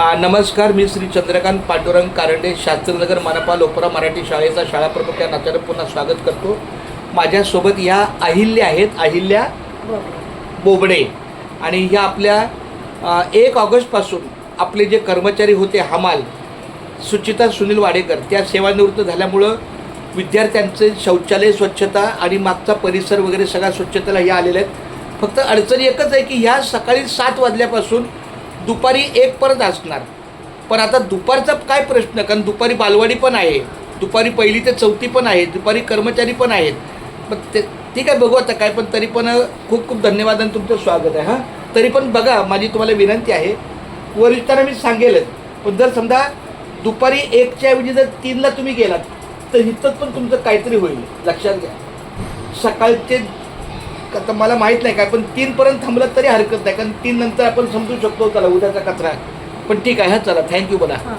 नमस्कार मी श्री चंद्रकांत पांडुरंग कारंडे शास्त्रीनगर मनपा लोपरा मराठी शाळेचा शाळा प्रमुख या नात्यानं पुन्हा स्वागत करतो. माझ्यासोबत ह्या अहिल्या आहेत अहिल्या बोबडे. आणि ह्या आपल्या एक ऑगस्टपासून आपले जे कर्मचारी होते हमाल सुचिता सुनील वाडेकर त्या सेवानिवृत्त झाल्यामुळं विद्यार्थ्यांचे शौचालय स्वच्छता आणि मागचा परिसर वगैरे सगळ्या स्वच्छतेला ह्या आलेल्या आहेत. फक्त अडचण एकच आहे की ह्या सकाळी सात वाजल्यापासून दुपारी एकपर्यंत असणार. पण आता दुपारचा काय प्रश्न? कारण दुपारी बालवाडी पण आहे. दुपारी पहिली ते चौथी पण आहे दुपारी कर्मचारी पण आहेत. पण ते ठीक आहे बघू आता काय पण तरी पण खूप खूप धन्यवाद आणि तुमचं स्वागत आहे हां? तरी पण बघा माझी तुम्हाला विनंती आहे. वरिष्ठांना मी सांगेलच. पण जर समजा दुपारी एकच्या ऐवजी जर तीनला तुम्ही गेलात तर इथं पण तुमचं काहीतरी होईल. लक्षात घ्या. सकाळचे आता मला माहीत नाही काय पण तीनपर्यंत थांबलं तरी हरकत नाही कारण तीन नंतर आपण समजू शकतो चला उद्याचा कचरा पण ठीक आहे हा चला थँक्यू बोला. हां.